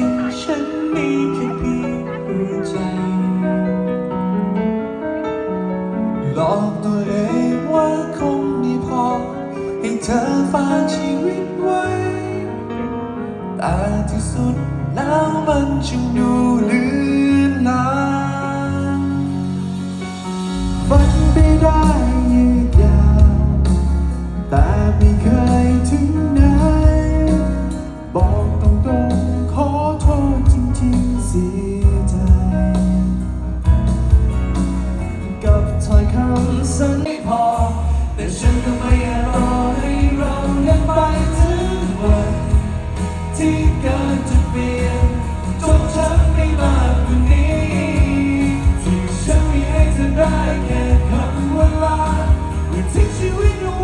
ริงฉันมีเพียงหัวใจ หลอกตัวเองว่าคงดีพอ ให้เธอฝากชีวิตไว้ แต่ที่สุดแล้วมัน สันไม่พอ แต่ฉันก็ไม่อยากรอให้เรานั้นไปถึงวันที่เกิดจะเปลี่ยนจนฉันไม่มากกว่านี้ ที่ฉันมีให้เธอได้แค่คำว่าลาหรือที่ชีวิตลง